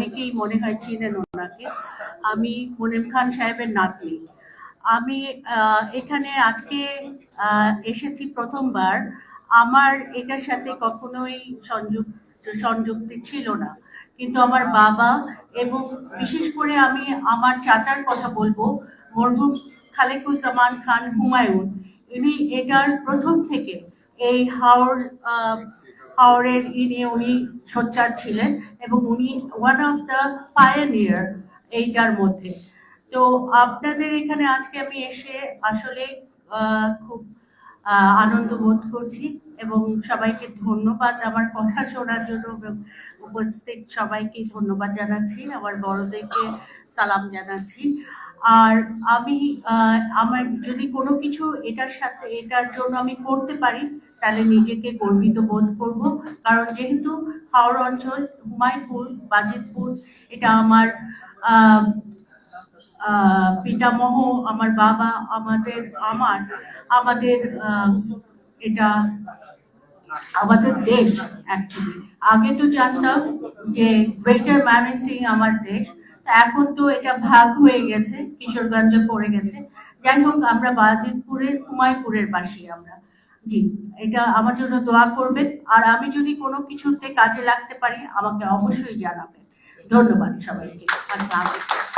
অনেকেই মনে হয় চিনেন ওনাকে। আমি মুনিম খান সাহেবের নাতনি। আমি এখানে আজকে এসেছি প্রথমবার। আমার এটার সাথে কখনোই সংযুক্ত সংযুক্তি ছিল না। কিন্তু আমার বাবা এবং বিশেষ করে আমি আমার চাচার কথা বলব, মরহুম খালেকুজ্জামান খান হুমায়ুন। ইনি এটার প্রথম থেকে এই হাওর আহ, হাওরের ইনি উনি সোচ্চার ছিলেন এবং উনি ওয়ান অফ দ্য পায়োনিয়ার এইটার মধ্যে। তো আপনাদের এখানে আজকে আমি এসে আসলে খুব আনন্দ বোধ করছি এবং সবাইকে ধন্যবাদ আমার কথা শোনার জন্য উপস্থিত সবাইকে ধন্যবাদ জানাচ্ছি আমার বড়দেরকে সালাম জানাচ্ছি। আর আমি আমার যদি কোনো কিছু এটার সাথে, এটার জন্য আমি করতে পারি, তাহলে নিজেকে গর্বিত বোধ করব। কারণ যেহেতু হাওড় অঞ্চল হুমায়ুপুর বাজিতপুর, এটা আমার পিতামহ, আমার বাবা, আমাদের, আমার, আমাদের এটা, আমাদের দেশ অ্যাকচুয়ালি আগে তো জানতাম যে গ্রেটার ময়মনসিং আমার দেশ। এখন তো এটা ভাগ হয়ে গেছে, কিশোরগঞ্জে পড়ে গেছে। যাই হোক আমরা বাজিতপুরের হুমায়পুরের বাসী আমরা। জি, এটা আমার জন্য দোয়া করবেন। আর আমি যদি কোনো কিছুতে কাজে লাগতে পারি, আমাকে অবশ্যই জানাবেন। ধন্যবাদ সবাইকে। আসসালামু আলাইকুম।